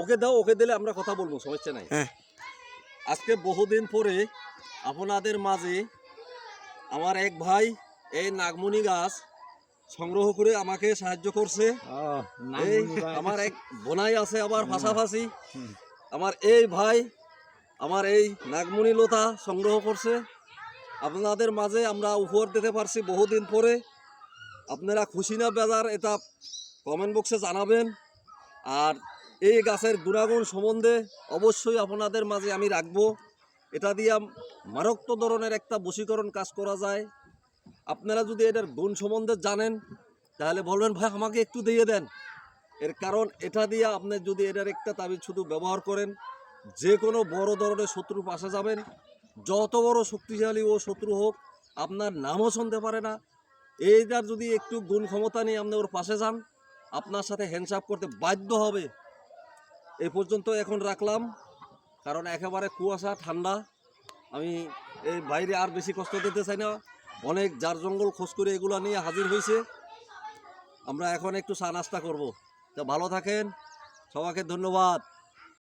ওকে দাও ওকে দিলে আমরা কথা বলব সমস্যা নাই। হ্যাঁ। আজকে বহুদিন পরে আপনাদের মাঝে আমার এক ভাই এই নাগমণি গাছ সংগ্রহ করে আমাকে সাহায্য করছে। এই আমার এক বোনাই আছে আবার পাশাপাশি। আমার এই ভাই আমার এই নাগমণি লতা সংগ্রহ করছে। আপনাদের মাঝে আমরা উপহার দিতে পারছি বহুদিন পরে। আপনারা খুশি না বেজার এটা কমেন্ট বক্সে জানাবেন। আর এই গাছের গুণাগুণ সম্বন্ধে অবশ্যই আপনাদের মাঝে আমি রাখব। এটা দিয়ে মারাত্মক ধরনের একটা বশীকরণ কাজ করা যায়। আপনারা যদি এটার গুণ সম্বন্ধে জানেন, তাহলে বলবেন, ভাই, আমাকে একটু দিয়ে দেন। এর কারণ এটা দিয়ে আপনি যদি এটার একটা তাবিজ শুধু ব্যবহার করেন যে কোনো বড় ধরনের শত্রু পাশে যাবেন। যত বড় শক্তিশালী ও শত্রু হোক, আপনার নামও শুনতে পারে না। এইটার যদি একটু গুণ ক্ষমতা নিয়ে আপনি ওর পাশে যান, আপনার সাথে হ্যান্ডসাপ করতে বাধ্য হবে। এই পর্যন্ত এখন রাখলাম, কারণ একেবারে কুয়াশা, ঠান্ডা। আমি এই বাইরে আর বেশি কষ্ট দিতে চাই না। অনেক জার জঙ্গল খোঁজ করে এগুলো নিয়ে হাজির হয়েছে। আমরা এখন একটু চা নাস্তা করব। তা ভালো থাকেন। সবাইকে ধন্যবাদ।